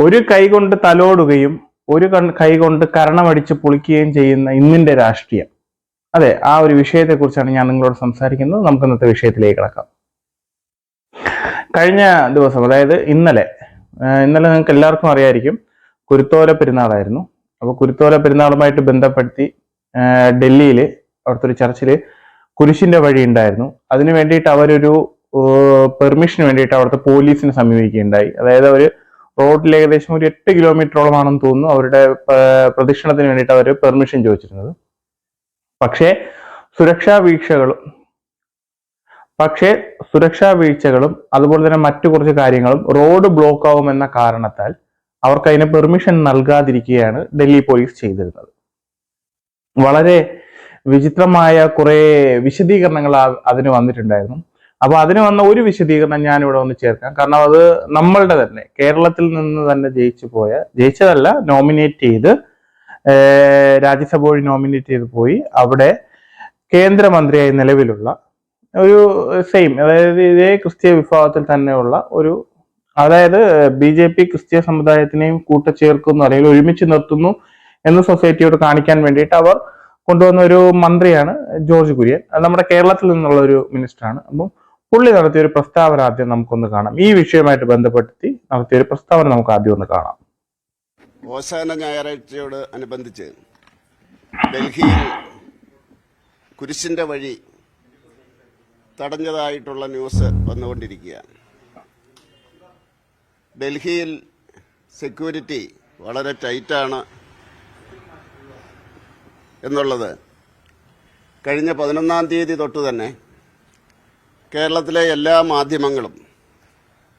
ഒരു കൈകൊണ്ട് തലോടുകയും ഒരു കൺ- കൈ കൊണ്ട് കരണമടിച്ച് പൊളിക്കുകയും ചെയ്യുന്ന ഇന്നിന്റെ രാഷ്ട്രീയം. അതെ ആ ഒരു വിഷയത്തെക്കുറിച്ചാണ് ഞാൻ നിങ്ങളോട് സംസാരിക്കുന്നത്. നമുക്ക് ഇന്നത്തെ വിഷയത്തിലേക്ക് കിടക്കാം. കഴിഞ്ഞ ദിവസം അതായത് ഇന്നലെ ഇന്നലെ നിങ്ങൾക്ക് എല്ലാവർക്കും അറിയായിരിക്കും കുരുത്തോല പെരുന്നാളായിരുന്നു. അപ്പോൾ കുരുത്തോല പെരുന്നാളുമായിട്ട് ബന്ധപ്പെടുത്തി ഡൽഹിയിൽ അവിടുത്തെ ഒരു ചർച്ചിൽ കുരിശിന്റെ വഴി ഉണ്ടായിരുന്നു. അതിനു വേണ്ടിയിട്ട് അവരൊരു പെർമിഷന് വേണ്ടിയിട്ട് അവിടുത്തെ പോലീസിനെ സമീപിക്കുകയുണ്ടായി. അതായത് അവർ റോഡിൽ ഏകദേശം ഒരു എട്ട് കിലോമീറ്ററോളം ആണെന്ന് തോന്നുന്നു. അവരുടെ പ്രദക്ഷിണത്തിന് വേണ്ടിയിട്ട് അവർ പെർമിഷൻ ചോദിച്ചിരുന്നത്. പക്ഷേ സുരക്ഷാ വീക്ഷകളും പക്ഷേ സുരക്ഷാ വീഴ്ചകളും അതുപോലെ തന്നെ മറ്റു കുറച്ച് കാര്യങ്ങളും റോഡ് ബ്ലോക്ക് ആവുമെന്ന കാരണത്താൽ അവർക്ക് അതിന് പെർമിഷൻ നൽകാതിരിക്കുകയാണ് ഡൽഹി പോലീസ് ചെയ്തിരുന്നത്. വളരെ വിചിത്രമായ കുറെ വിശദീകരണങ്ങൾ അതിന് വന്നിട്ടുണ്ടായിരുന്നു. അപ്പൊ അതിന് വന്ന ഒരു വിശദീകരണം ഞാൻ ഇവിടെ ഒന്ന് ചേർക്കാം. കാരണം അത് നമ്മളുടെ തന്നെ കേരളത്തിൽ നിന്ന് തന്നെ ജയിച്ചു പോയ ജയിച്ചതല്ല നോമിനേറ്റ് ചെയ്ത് രാജ്യസഭ വഴി നോമിനേറ്റ് ചെയ്ത് പോയി. അവിടെ കേന്ദ്രമന്ത്രിയായി നിലവിലുള്ള ഒരു സെയിം അതായത് ഇതേ ക്രിസ്തീയ വിഭാഗത്തിൽ തന്നെയുള്ള ഒരു അതായത് ബി ജെ പി ക്രിസ്തീയ സമുദായത്തിനെയും കൂട്ടച്ചേർക്കുന്നു അല്ലെങ്കിൽ ഒരുമിച്ച് നിർത്തുന്നു എന്ന് സൊസൈറ്റിയോട് കാണിക്കാൻ വേണ്ടിയിട്ട് അവർ കൊണ്ടുവന്ന ഒരു മന്ത്രിയാണ് ജോർജ് കുര്യൻ. അത് നമ്മുടെ കേരളത്തിൽ നിന്നുള്ള ഒരു മിനിസ്റ്ററാണ്. അപ്പം പുള്ളി നടത്തിയ ഒരു പ്രസ്താവന ആദ്യം നമുക്കൊന്ന് കാണാം. ഈ വിഷയവുമായിട്ട് ബന്ധപ്പെടുത്തി നടത്തിയ ഒരു പ്രസ്താവന നമുക്ക് ആദ്യം ഒന്ന് കാണാം. ഓശാന ഞായറാഴ്ചയോട് അനുബന്ധിച്ച് ഡൽഹിയിൽ കുരിശിന്റെ വഴി തടഞ്ഞതായിട്ടുള്ള ന്യൂസ് വന്നുകൊണ്ടിരിക്കുകയാണ്. ഡൽഹിയിൽ സെക്യൂരിറ്റി വളരെ ടൈറ്റാണ് എന്നുള്ളത് കഴിഞ്ഞ പതിനൊന്നാം തീയതി തൊട്ട് തന്നെ കേരളത്തിലെ എല്ലാ മാധ്യമങ്ങളും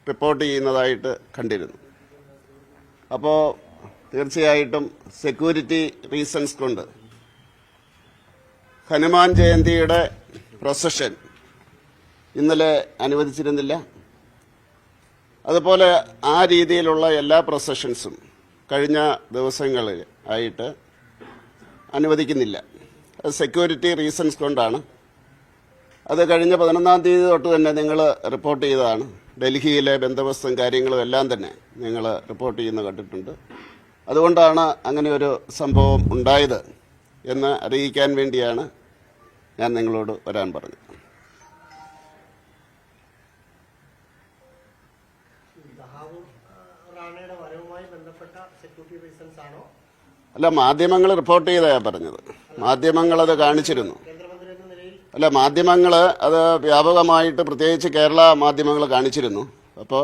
റിപ്പോർട്ട് ചെയ്യുന്നതായിട്ട് കണ്ടിരുന്നു. അപ്പോൾ തീർച്ചയായിട്ടും സെക്യൂരിറ്റി റീസൺസ് കൊണ്ട് ഹനുമാൻ ജയന്തിയുടെ പ്രൊസഷൻ ഇന്നലെ അനുവദിച്ചിരുന്നില്ല. അതുപോലെ ആ രീതിയിലുള്ള എല്ലാ പ്രൊസഷൻസും കഴിഞ്ഞ ദിവസങ്ങളിൽ ആയിട്ട് അനുവദിക്കുന്നില്ല. സെക്യൂരിറ്റി റീസൺസ് കൊണ്ടാണ്. അത് കഴിഞ്ഞ പതിനൊന്നാം തീയതി തൊട്ട് തന്നെ നിങ്ങൾ റിപ്പോർട്ട് ചെയ്തതാണ്. ഡൽഹിയിലെ ബന്ധവസ്തും കാര്യങ്ങളും എല്ലാം തന്നെ നിങ്ങൾ റിപ്പോർട്ട് ചെയ്യുന്ന കണ്ടിട്ടുണ്ട്. അതുകൊണ്ടാണ് അങ്ങനെ ഒരു സംഭവം ഉണ്ടായത് എന്ന് അറിയിക്കാൻ വേണ്ടിയാണ് ഞാൻ നിങ്ങളോട് വരാൻ പറഞ്ഞത്. അല്ല മാധ്യമങ്ങൾ റിപ്പോർട്ട് ചെയ്താ പറഞ്ഞത്. മാധ്യമങ്ങൾ അത് കാണിച്ചിരുന്നു. അല്ല മാധ്യമങ്ങൾ അത് വ്യാപകമായിട്ട് പ്രത്യേകിച്ച് കേരള മാധ്യമങ്ങൾ കാണിച്ചിരുന്നു. അപ്പോൾ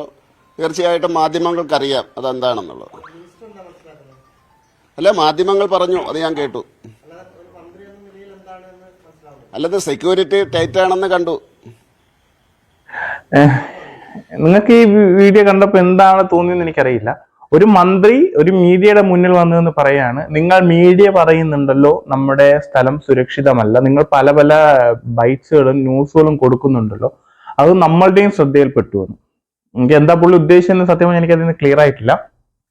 തീർച്ചയായിട്ടും മാധ്യമങ്ങൾക്കറിയാം അതെന്താണെന്നുള്ളത്. അല്ല മാധ്യമങ്ങൾ പറഞ്ഞു അത് ഞാൻ കേട്ടു. അല്ലത് സെക്യൂരിറ്റി ടൈറ്റ് ആണെന്ന് കണ്ടു നിങ്ങൾക്ക് ഈ വീഡിയോ കണ്ടപ്പോൾ എന്താണ് തോന്നിയെന്ന് എനിക്കറിയില്ല. ഒരു മന്ത്രി ഒരു മീഡിയയുടെ മുന്നിൽ വന്നതെന്ന് പറയാണ്. നിങ്ങൾ മീഡിയ പറയുന്നുണ്ടല്ലോ നമ്മുടെ സ്ഥലം സുരക്ഷിതമല്ല. നിങ്ങൾ പല പല ബൈറ്റ്സുകളും ന്യൂസുകളും കൊടുക്കുന്നുണ്ടല്ലോ. അത് നമ്മളുടെയും ശ്രദ്ധയിൽപ്പെട്ടു എന്ന്. എനിക്ക് എന്താ പുള്ളി ഉദ്ദേശിച്ചെന്ന് സത്യം എനിക്ക് അതിന് ക്ലിയർ ആയിട്ടില്ല.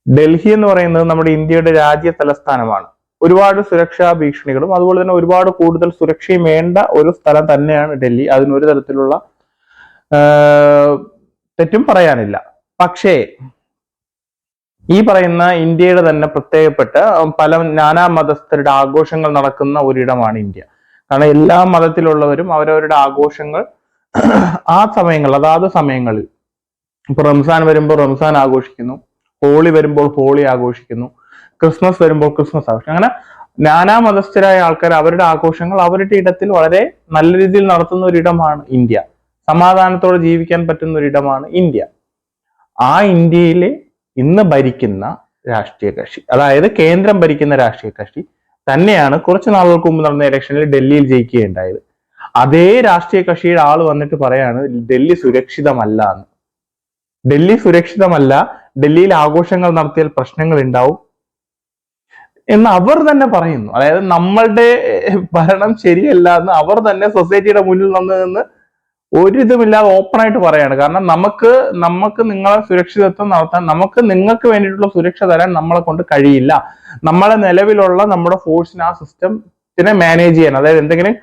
ഡൽഹി എന്ന് പറയുന്നത് നമ്മുടെ ഇന്ത്യയുടെ രാജ്യ തലസ്ഥാനമാണ്. ഒരുപാട് സുരക്ഷാ ഭീഷണികളും അതുപോലെ തന്നെ ഒരുപാട് കൂടുതൽ സുരക്ഷയും വേണ്ട ഒരു സ്ഥലം തന്നെയാണ് ഡൽഹി. അതിനൊരു തരത്തിലുള്ള തെറ്റും പറയാനില്ല. പക്ഷേ ഈ പറയുന്ന ഇന്ത്യയുടെ തന്നെ പ്രത്യേകപ്പെട്ട പല നാനാ മതസ്ഥരുടെ ആഘോഷങ്ങൾ നടക്കുന്ന ഒരിടമാണ് ഇന്ത്യ. കാരണം എല്ലാ മതത്തിലുള്ളവരും അവരവരുടെ ആഘോഷങ്ങൾ ആ സമയങ്ങൾ അതാത് സമയങ്ങളിൽ ഇപ്പൊ റംസാൻ വരുമ്പോൾ റംസാൻ ആഘോഷിക്കുന്നു ഹോളി വരുമ്പോൾ ഹോളി ആഘോഷിക്കുന്നു ക്രിസ്മസ് വരുമ്പോൾ ക്രിസ്മസ് ആഘോഷിക്കും അങ്ങനെ നാനാ മതസ്ഥരായ ആൾക്കാർ അവരുടെ ആഘോഷങ്ങൾ അവരുടെ ഇടത്തിൽ വളരെ നല്ല രീതിയിൽ നടത്തുന്ന ഒരിടമാണ് ഇന്ത്യ. സമാധാനത്തോടെ ജീവിക്കാൻ പറ്റുന്ന ഒരിടമാണ് ഇന്ത്യ. ആ ഇന്ത്യയിലെ ഇന്ന് ഭരിക്കുന്ന രാഷ്ട്രീയ കക്ഷി അതായത് കേന്ദ്രം ഭരിക്കുന്ന രാഷ്ട്രീയ കക്ഷി തന്നെയാണ് കുറച്ച് നാളുകൾക്ക് മുമ്പ് നടന്ന ഇലക്ഷനിൽ ഡൽഹിയിൽ ജയിക്കുകയുണ്ടായത്. അതേ രാഷ്ട്രീയ കക്ഷിയുടെ ആൾ വന്നിട്ട് പറയാണ് ഡൽഹി സുരക്ഷിതമല്ല എന്ന്. ഡൽഹി സുരക്ഷിതമല്ല ഡൽഹിയിൽ ആഘോഷങ്ങൾ നടത്തിയാൽ പ്രശ്നങ്ങൾ ഉണ്ടാവും എന്ന് അവർ തന്നെ പറയുന്നു. അതായത് നമ്മളുടെ ഭരണം ശരിയല്ല എന്ന് അവർ തന്നെ സൊസൈറ്റിയുടെ മുന്നിൽ നിന്ന് ഒരു ഇതുമില്ലാതെ ഓപ്പൺ ആയിട്ട് പറയാണ്. കാരണം നമുക്ക് നമുക്ക് നിങ്ങളെ സുരക്ഷിതത്വം നടത്താൻ നമുക്ക് നിങ്ങൾക്ക് വേണ്ടിയിട്ടുള്ള സുരക്ഷ തരാൻ നമ്മളെ കൊണ്ട് കഴിയില്ല. നമ്മളെ നിലവിലുള്ള നമ്മുടെ ഫോഴ്സിന് ആ സിസ്റ്റത്തിനെ മാനേജ് ചെയ്യാൻ അതായത് എന്തെങ്കിലും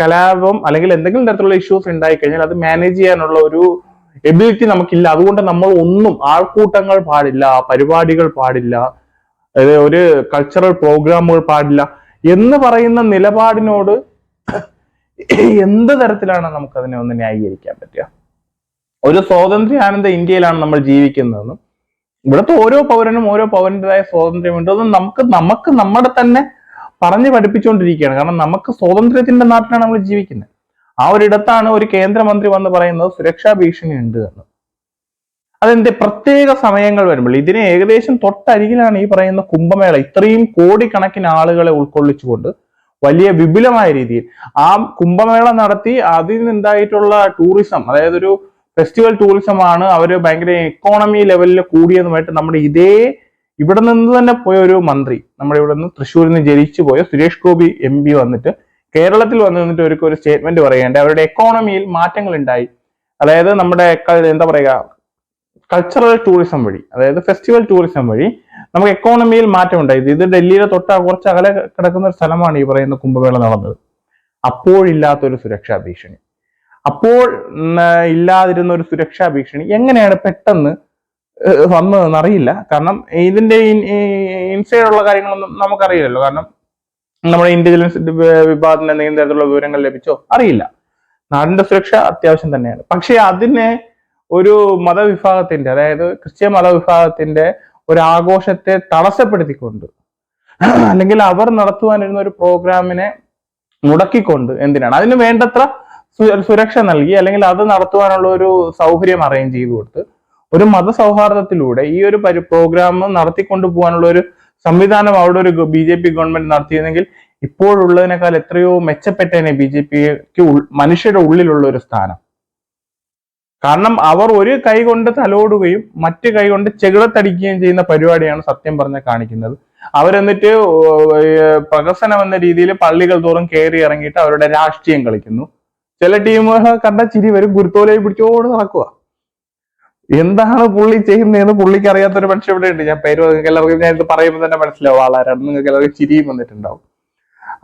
കലാപം അല്ലെങ്കിൽ എന്തെങ്കിലും തരത്തിലുള്ള ഇഷ്യൂസ് ഉണ്ടായി കഴിഞ്ഞാൽ അത് മാനേജ് ചെയ്യാനുള്ള ഒരു എബിലിറ്റി നമുക്കില്ല. അതുകൊണ്ട് നമ്മൾ ഒന്നും ആൾക്കൂട്ടങ്ങൾ പാടില്ല പരിപാടികൾ പാടില്ല ഒരു കൾച്ചറൽ പ്രോഗ്രാമുകൾ പാടില്ല എന്ന് പറയുന്ന നിലപാടിനോട് എന്ത് തരത്തിലാണ് നമുക്ക് അതിനെ ഒന്ന് ന്യായീകരിക്കാൻ പറ്റുക? ഒരു സ്വാതന്ത്ര്യാനന്ദ ഇന്ത്യയിലാണ് നമ്മൾ ജീവിക്കുന്നതെന്നും ഇവിടുത്തെ ഓരോ പൗരനും ഓരോ പൗരന്റെതായ സ്വാതന്ത്ര്യമുണ്ട്. അത് നമുക്ക് നമുക്ക് നമ്മുടെ തന്നെ പറഞ്ഞു പഠിപ്പിച്ചുകൊണ്ടിരിക്കുകയാണ്. കാരണം നമുക്ക് സ്വാതന്ത്ര്യത്തിന്റെ നാട്ടിലാണ് നമ്മൾ ജീവിക്കുന്നത്. ആ ഒരിടത്താണ് ഒരു കേന്ദ്രമന്ത്രി വന്ന് പറയുന്നത് സുരക്ഷാ ഭീഷണി ഉണ്ട് എന്ന്. അതെന്ത്? പ്രത്യേക സമയങ്ങൾ വരുമ്പോൾ ഇതിന് ഏകദേശം തൊട്ടരികിലാണ് ഈ പറയുന്ന കുംഭമേള. ഇത്രയും കോടിക്കണക്കിന് ആളുകളെ ഉൾക്കൊള്ളിച്ചുകൊണ്ട് വലിയ വിപുലമായ രീതിയിൽ. ആ കുംഭമേള നടത്തി അതിൽ നിന്നുണ്ടായിട്ടുള്ള ടൂറിസം അതായത് ഒരു ഫെസ്റ്റിവൽ ടൂറിസം ആണ് അവർ ഭയങ്കര എക്കോണമി ലെവലിൽ കൂടിയതുമായിട്ട് നമ്മുടെ ഇതേ ഇവിടെ നിന്ന് തന്നെ പോയ ഒരു മന്ത്രി നമ്മുടെ ഇവിടെ നിന്ന് തൃശ്ശൂരിൽ നിന്ന് ജനിച്ചു പോയ സുരേഷ് ഗോപി എം പി വന്നിട്ട് കേരളത്തിൽ വന്ന് നിന്നിട്ട് അവർക്ക് ഒരു സ്റ്റേറ്റ്മെന്റ് പറയേണ്ട അവരുടെ എക്കോണമിയിൽ മാറ്റങ്ങൾ ഉണ്ടായി അതായത് നമ്മുടെ എന്താ പറയുക കൾച്ചറൽ ടൂറിസം വഴി അതായത് ഫെസ്റ്റിവൽ ടൂറിസം വഴി നമുക്ക് എക്കോണമിയിൽ മാറ്റമുണ്ടായി ഇത് ഡൽഹിയിലെ തൊട്ട കുറച്ച് അകലെ കിടക്കുന്ന ഒരു സ്ഥലമാണ് ഈ പറയുന്ന കുംഭമേള നടന്നത്. അപ്പോഴില്ലാത്തൊരു സുരക്ഷാ ഭീഷണി. അപ്പോൾ ഇല്ലാതിരുന്ന ഒരു സുരക്ഷാ ഭീഷണി എങ്ങനെയാണ് പെട്ടെന്ന് വന്നതെന്ന് അറിയില്ല. കാരണം ഇതിന്റെ ഇൻസൈഡ് ഉള്ള കാര്യങ്ങളൊന്നും നമുക്കറിയില്ലല്ലോ. കാരണം നമ്മുടെ ഇന്റലിജൻസ് വിഭാഗത്തിന് എന്തെങ്കിലും തരത്തിലുള്ള വിവരങ്ങൾ ലഭിച്ചോ അറിയില്ല. നാടിന്റെ സുരക്ഷ അത്യാവശ്യം തന്നെയാണ്. പക്ഷെ അതിനെ ഒരു മതവിഭാഗത്തിന്റെ അതായത് ക്രിസ്ത്യൻ മതവിഭാഗത്തിന്റെ ഒരു ആഘോഷത്തെ തടസ്സപ്പെടുത്തിക്കൊണ്ട് അല്ലെങ്കിൽ അവർ നടത്തുവാനിരുന്ന ഒരു പ്രോഗ്രാമിനെ മുടക്കിക്കൊണ്ട് എന്തിനാണ്? അതിന് വേണ്ടത്ര സുരക്ഷ നൽകി അല്ലെങ്കിൽ അത് നടത്തുവാനുള്ള ഒരു സൗകര്യം അറേഞ്ച് ചെയ്തു കൊടുത്ത് ഒരു മതസൗഹാർദ്ദത്തിലൂടെ ഈ ഒരു പരി പ്രോഗ്രാം നടത്തിക്കൊണ്ടു പോകാനുള്ള ഒരു സംവിധാനം അവിടെ ഒരു ബി ജെ പി ഗവൺമെന്റ് നടത്തിയിരുന്നെങ്കിൽ ഇപ്പോഴുള്ളതിനേക്കാൾ എത്രയോ മെച്ചപ്പെട്ടേനെ ബി ജെ പിക്ക് മനുഷ്യരുടെ ഉള്ളിലുള്ള ഒരു സ്ഥാനം. കാരണം അവർ ഒരു കൈ കൊണ്ട് തലോടുകയും മറ്റു കൈ കൊണ്ട് ചെകിളത്തടിക്കുകയും ചെയ്യുന്ന പരിപാടിയാണ് സത്യം പറഞ്ഞ കാണിക്കുന്നത്. അവരെന്നിട്ട് ഏർ പ്രഹസനം എന്ന രീതിയിൽ പള്ളികൾ തോറും കയറി ഇറങ്ങിയിട്ട് അവരുടെ രാഷ്ട്രീയം കളിക്കുന്നു. ചില ടീമുകൾ കണ്ട ചിരി വരും ഗുരുത്തോലയിൽ പിടിച്ചോട് നടക്കുക എന്താണ് പുള്ളി ചെയ്യുന്നതെന്ന് പുള്ളിക്ക് അറിയാത്തൊരു മനുഷ്യൻ ഇവിടെ ഉണ്ട്. ഞാൻ പേര് എല്ലാവർക്കും ഞാൻ ഇത് പറയുമ്പോൾ തന്നെ മനസ്സിലാവും. ആളാരാണ് നിങ്ങൾക്ക് എല്ലാവർക്കും ചിരിയും വന്നിട്ടുണ്ടാവും.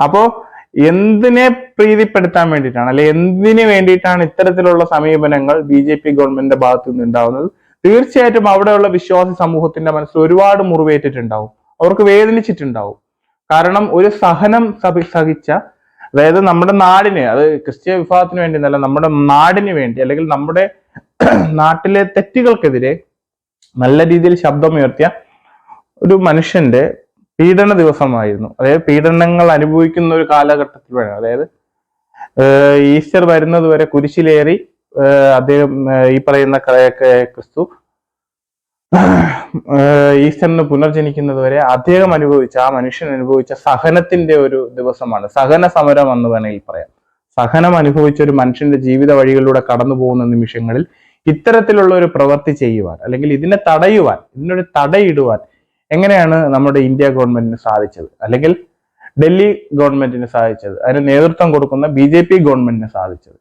അപ്പോ എന്തിനെ പ്രീതിപ്പെടുത്താൻ വേണ്ടിയിട്ടാണ്? അല്ലെ എന്തിനു വേണ്ടിയിട്ടാണ് ഇത്തരത്തിലുള്ള സമീപനങ്ങൾ ബി ജെ പി ഗവൺമെന്റിന്റെ ഭാഗത്തു നിന്ന് ഉണ്ടാവുന്നത്? തീർച്ചയായിട്ടും അവിടെയുള്ള വിശ്വാസി സമൂഹത്തിന്റെ മനസ്സിൽ ഒരുപാട് മുറിവേറ്റിട്ടുണ്ടാവും. അവർക്ക് വേദനിച്ചിട്ടുണ്ടാവും. കാരണം ഒരു സഹനം സഭി- സഹിച്ച അതായത് നമ്മുടെ നാടിന് അത് ക്രിസ്ത്യ വിഭാഗത്തിന് വേണ്ടി എന്നല്ല നമ്മുടെ നാടിന് വേണ്ടി അല്ലെങ്കിൽ നമ്മുടെ നാട്ടിലെ തെറ്റുകൾക്കെതിരെ നല്ല രീതിയിൽ ശബ്ദമുയർത്തിയ ഒരു മനുഷ്യന്റെ പീഡന ദിവസമായിരുന്നു. അതായത് പീഡനങ്ങൾ അനുഭവിക്കുന്ന ഒരു കാലഘട്ടത്തിൽ വേണം അതായത് ഈസ്റ്റർ വരുന്നത് വരെ കുരിശിലേറി അദ്ദേഹം ഈ പറയുന്ന ക്രിസ്തു ഈസ്റ്ററിന് പുനർജനിക്കുന്നത് വരെ അദ്ദേഹം അനുഭവിച്ച ആ മനുഷ്യൻ അനുഭവിച്ച സഹനത്തിന്റെ ഒരു ദിവസമാണ്. സഹന സമരം എന്ന് വേണമെങ്കിൽ പറയാം. സഹനം അനുഭവിച്ച ഒരു മനുഷ്യന്റെ ജീവിത വഴികളിലൂടെ കടന്നു പോകുന്ന നിമിഷങ്ങളിൽ ഇത്തരത്തിലുള്ള ഒരു പ്രവൃത്തി ചെയ്യുവാൻ അല്ലെങ്കിൽ ഇതിനെ തടയുവാൻ ഇതിനൊരു തടയിടുവാൻ എങ്ങനെയാണ് നമ്മുടെ ഇന്ത്യ ഗവൺമെന്റിന് സാധിച്ചത്? അല്ലെങ്കിൽ ഡൽഹി ഗവൺമെന്റിന് സാധിച്ചത്? അതിന് നേതൃത്വം കൊടുക്കുന്ന ബി ജെ പി ഗവൺമെന്റിന് സാധിച്ചത്?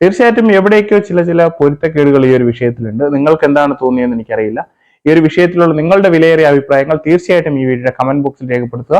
തീർച്ചയായിട്ടും എവിടെയൊക്കെയോ ചില ചില പൊരുത്തക്കേടുകൾ ഈ ഒരു വിഷയത്തിലുണ്ട്. നിങ്ങൾക്ക് എന്താണ് തോന്നിയതെന്ന് എനിക്കറിയില്ല. ഈ ഒരു വിഷയത്തിലുള്ള നിങ്ങളുടെ വിലയേറിയ അഭിപ്രായങ്ങൾ തീർച്ചയായിട്ടും ഈ വീഡിയോയുടെ കമന്റ് ബോക്സിൽ രേഖപ്പെടുത്തുക.